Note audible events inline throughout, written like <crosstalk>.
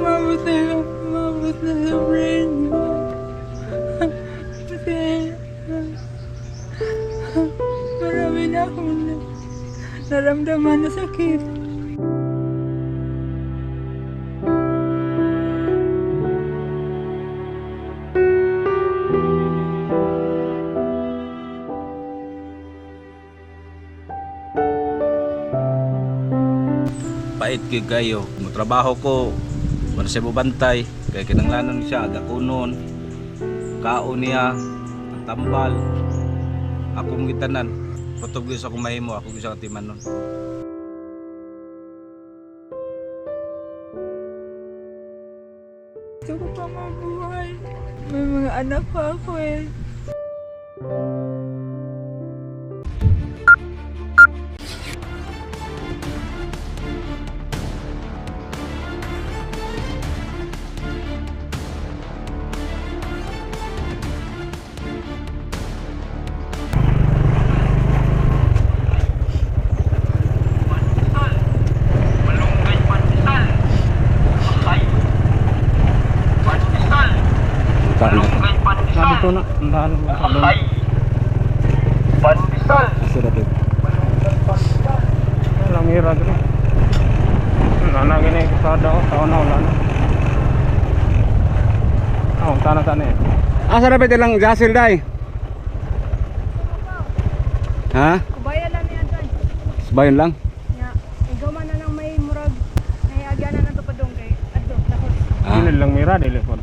Umabot na yun. Umabot na sa brain ko. Kasi, akong na- naramdaman na sakit. Pait kay kayo. Mo trabaho ko. Para siya bubantay. Kay kinanglanon siya aga kunon kaon niya ang tambal. Akong gitanan putog gyud sa akong mahimo ako gyud sa katiman nun Gusto ko pa mabuhay. May mga anak pa ako eh. Ko na, andahan mo sa doon. Asay. Pandesal. Sirapit. Walang hira dito. Wala na gini kasada ko, taon na wala na. Oh, sana sana eh. Ah, sarapit lang jasil dai. Ha? Kubaya lang niya dyan. Sabayon lang. Nga, ikaw man na lang may murag. May agyan na ng tupadong kay Adto, takot. Ah. Dili lang mira dili po.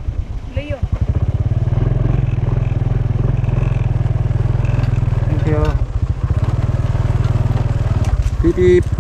You. Pip.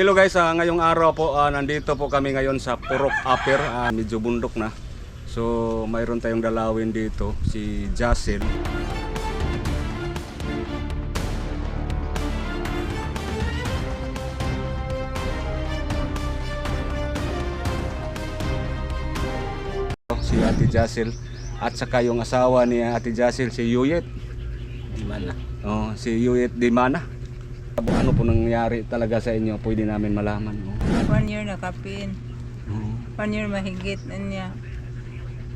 Hello guys, ah, ngayong araw po ah, nandito po kami ngayon sa Purok Upper, ah, medyo bundok na. So mayroon tayong dalawin dito, si Jasil. Si Ate Jasil at saka yung asawa ni Ate Jasil si Yuyet. di man na Oh, si Yuyet Dimana. Ano po nangyari talaga sa inyo? Pwede namin malaman. Oh. One year na kapin. Oh. One year mahigit na niya.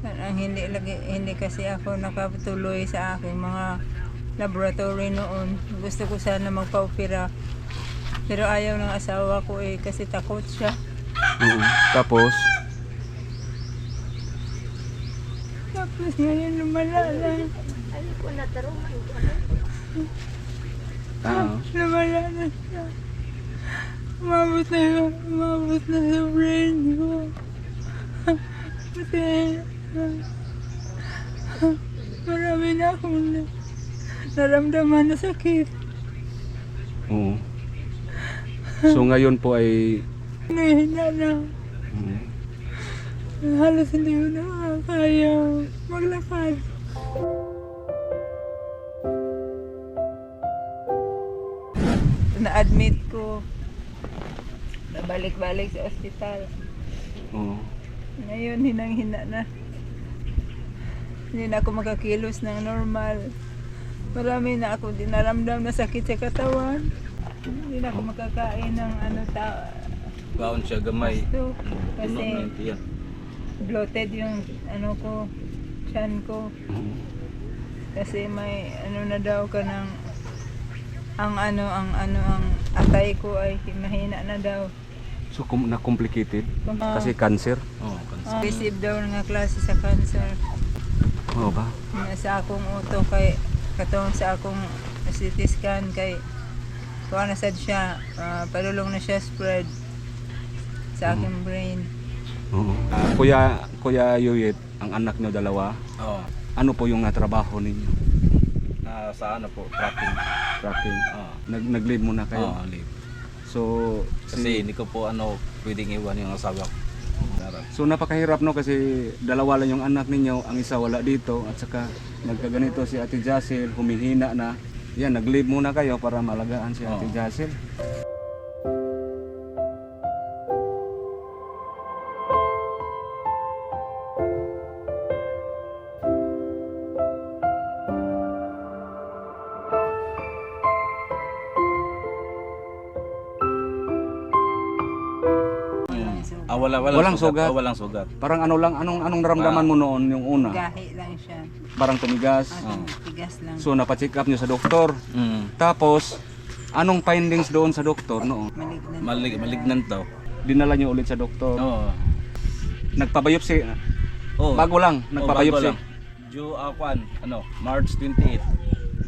Ang hindi lagi hindi kasi ako nakatuloy sa aking mga laboratory noon. Gusto ko sana magpa-opera. Pero ayaw ng asawa ko eh kasi takot siya. Oo. Tapos, Tapos ngayon lumala na. Lumala na siya. Umabot na. Umabot na sa brain ko. Kasi marami na akong na- naramdaman na sakit. oo. So ngayon po ay Nahihina na. mm, Halos hindi ko na kaya maglakad. Na-admit ko. Nabalik-balik sa ospital. oo. Ngayon, hinang-hina na. Hindi na ako makakilos ng normal. Marami na ako dinaramdam na sakit sa katawan. Hindi na ako makakain ng ano ta gaon siya gamay gusto. puno Kasi bloated yung ano ko, chan ko. oo. Kasi may ano na daw ka ng ang ano ang ano ang atay ko ay mahina na daw. So kum- na complicated Ah. kasi cancer. oh kansa Ah, receive daw nga klase sa cancer. Oo ba? Na sa akong uto kay katong sa akong CT scan kay kuha na sad siya ah, padulong na siya spread sa aking brain. Oo. Ah, Kuya, Kuya Yuyit, ang anak niyo dalawa, Oo. ano po yung natrabaho ninyo? Na sa ano po, tracking. Tracking. Oo. Nag nag-leave muna kayo. Oo, leave. So, Kasi hindi ko po ano, pwedeng iwan yung asawa ko. Darat. So napakahirap no kasi dalawa lang yung anak ninyo, ang isa wala dito at saka nagkaganito si Ate Jacel, humihina na. Yan, nag-leave muna kayo para malagaan si Ate Oo. Jacel. Ah, wala, walang, Walang sugat? Ah, walang sugat. Parang ano lang, anong anong naramdaman mo noon yung una? Gahi lang siya. Parang tumigas. At tigas lang. So napacheck up nyo sa doktor. Mm. Tapos, anong findings doon sa doktor noon? Malignan. Malig malignant daw. Dinala nyo ulit sa doktor. Oo. Nagpabayopsi. Oh. Bago lang, Oh, nagpabayopsi. bago lang. Due uh, kwan, ano, March 28.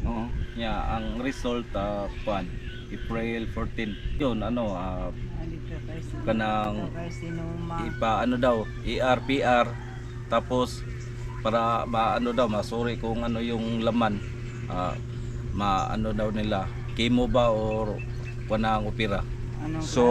Oo. Yeah, ang result uh, kwan, April 14. Yun, ano, ah, kanang ipa ano daw, ER, PR, tapos para maano daw, masuri kung ano yung laman. Ah, maano daw nila, chemo ba or panang opera. Anong So?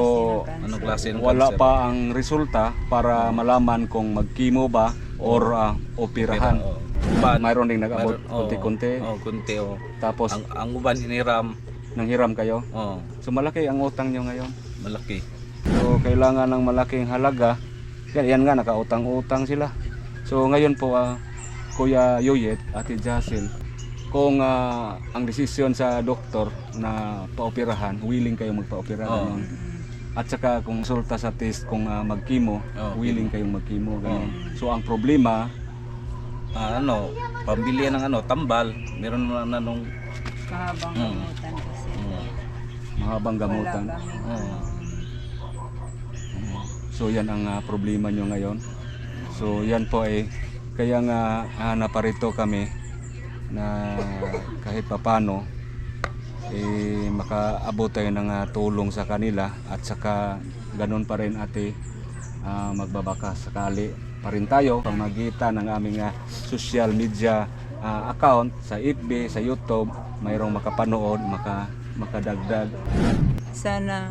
Anong klase ng Wala cancer? pa ang resulta para malaman kung mag-chemo ba or ah, operahan. Opera, oh. Uban, Mayroon ding nag-abot mayroon- oh, kunti-kunti. Oh, kunti oh. Tapos Ang ang uban hiniram, nanghiram kayo. oh, So malaki ang utang nyo ngayon. malaki. So kailangan ng malaking halaga. Yan, yan nga nakautang-utang sila. So ngayon po ah, Kuya Yoyet, Ate Jacel, kung ah, ang desisyon sa doktor na paoperahan, willing kayo magpaopera Oo. ganun. At saka kung resulta sa test kung ah, mag-chemo, Oo, willing kayong mag-chemo ganun. So ang problema, Ah, ano, pambili ng ano, tambal, meron na, na nung Kahabang Mm. gamutan kasi. mm, mahabang gamutan. Wala kami. So yan ang ah, problema nyo ngayon. So yan po ay kaya nga ah, naparito kami na kahit papano eh makaabot tayo ng ah, tulong sa kanila at saka ganun pa rin ate ah, magbabaka sakali pa rin tayo pamagitan ng aming ah, social media ah, account sa FB, sa YouTube mayroong makapanood, maka, makadagdag Sana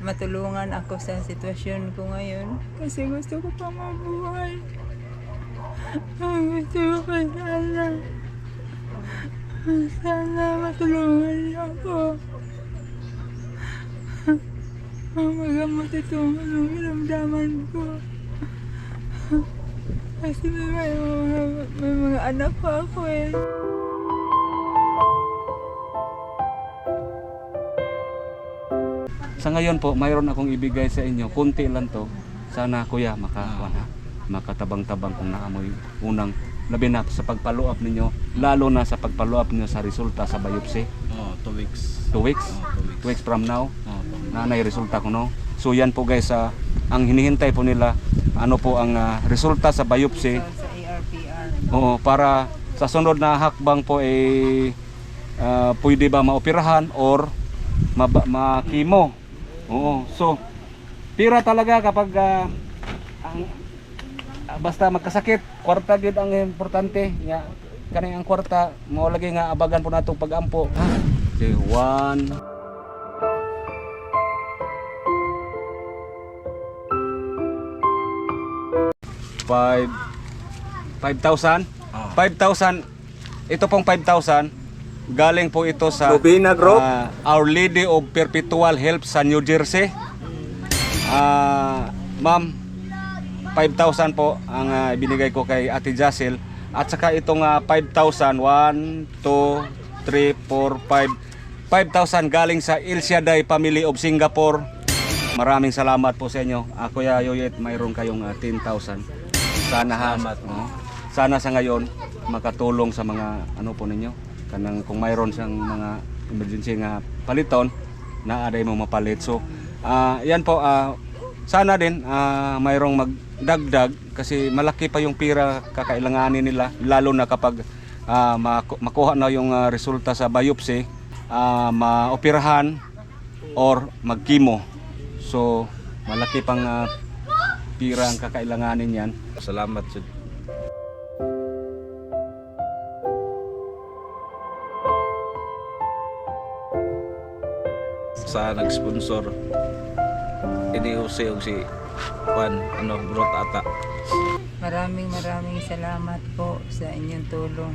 matulungan ako sa sitwasyon ko ngayon. Kasi gusto ko pa mabuhay. Ang gusto ko sana. Sana matulungan ako. Magamot itong anong iramdaman ko. Kasi may, may, may mga anak pa ako eh. Sa ngayon po, mayroon akong ibigay sa inyo. Kunti lang to. Sana kuya, maka, wala, makatabang-tabang kung naamoy unang labi na sa pag-follow up ninyo. Lalo na sa pag-follow up ninyo sa resulta sa biopsy. oh, two weeks. Two weeks? Oh, two weeks. Two weeks from now. Oh, Na na resulta ko no. So yan po guys, ah, ang hinihintay po nila, ano po ang ah, resulta sa biopsy. So, sa ARPR. Oo, para sa sunod na hakbang po ay ah, pwede ba maoperahan or maba- ma-chemo. Oo. So, pira talaga kapag ah, ang ah, basta magkasakit, kwarta gid ang importante. Ya, kani ang kwarta mo lagi nga abagan po natong pag-ampo. Ha? Okay, one. Five. 5,000? Oh. 5,000. Ito pong 5,000 galing po ito sa Lubina Group. ah, Our Lady of Perpetual Help sa New Jersey. Ah, ma'am, 5,000 po ang ah, ibinigay ko kay Ate Jacel. At saka itong ah, 5,000, 1, 2, 3, 4, 5. 5,000 galing sa Il Shaddai Family of Singapore. Maraming salamat po sa inyo. Ako ya Yoyet, mayroon kayong ah, 10,000. Sana ha, oo. sana sa ngayon makatulong sa mga ano po ninyo. Kanang kung mayroon siyang mga emergency nga paliton na aday mo mapalit. So, ah yan po ah, sana din ah, mayroong magdagdag kasi malaki pa yung pira kakailanganin nila lalo na kapag maku- makuha na yung ah, resulta sa biopsy, ah, maoperahan or magkimo. So, malaki pang ah, pira ang kakailanganin yan. Salamat Sa nag-sponsor ini Jose og si Juan ano Brot ata. Maraming maraming salamat po sa inyong tulong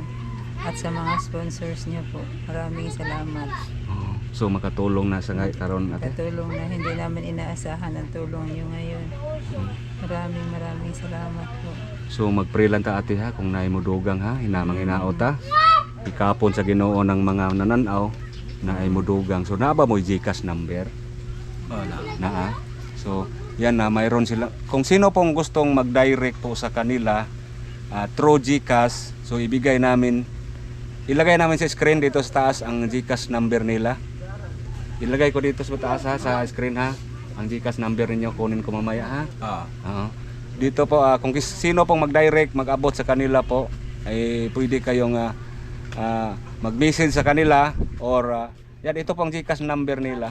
at sa mga sponsors niyo po. Maraming salamat. Oh, So makatulong na sa ngay karon ate. Katulong na hindi namin inaasahan ang tulong niyo ngayon. Maraming maraming salamat po. So magpray lang ta ate ha kung naay mo dugang ha, hinamang inaot ha. Ikapon sa Ginoo ng mga nananaw na ay mo dugang. So naa ba mo GCash number? Wala. Naa. So yan na mayroon sila. Kung sino pong gustong mag-direct po sa kanila ah, through GCash, so ibigay namin ilagay namin sa screen dito sa taas ang GCash number nila. Ilagay ko dito sa taas ha, sa screen ha. Ang GCash number ninyo kunin ko mamaya ha. Ah, Oo. Dito po ah, kung sino pong mag-direct, mag-abot sa kanila po ay pwede kayong ah, ah, mag-message sa kanila or ah, yan ito pong GCash number nila.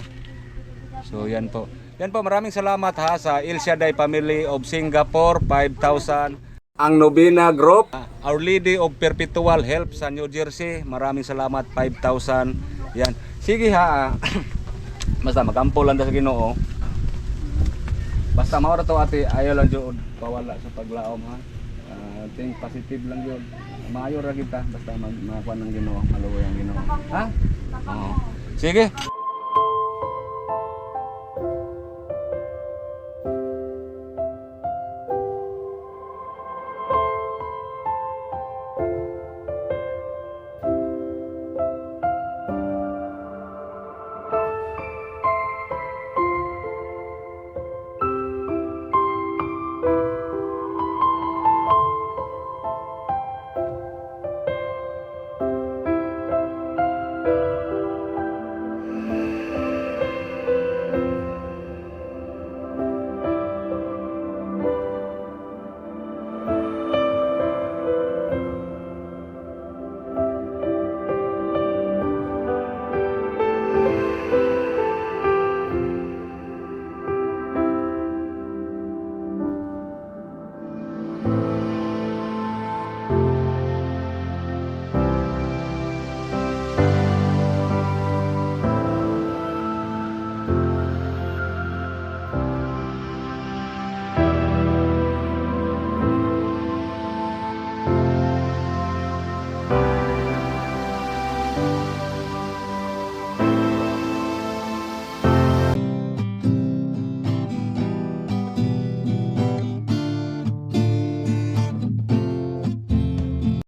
So yan po. Yan po maraming salamat ha sa Il Shaddai Family of Singapore 5,000 ang Nobina Group, ah, Our Lady of Perpetual Help sa New Jersey. Maraming salamat 5,000. Yan. Sige ha. <coughs> Basta magampo lang sa Ginoo. Basta mao ra to ate, ayaw lang jud pawala sa paglaom ha. Ah, think positive lang yun. Maayo ra kita basta mag makuha ng Ginoo, maluoy ang Ginoo. Ha? Oo. Sige.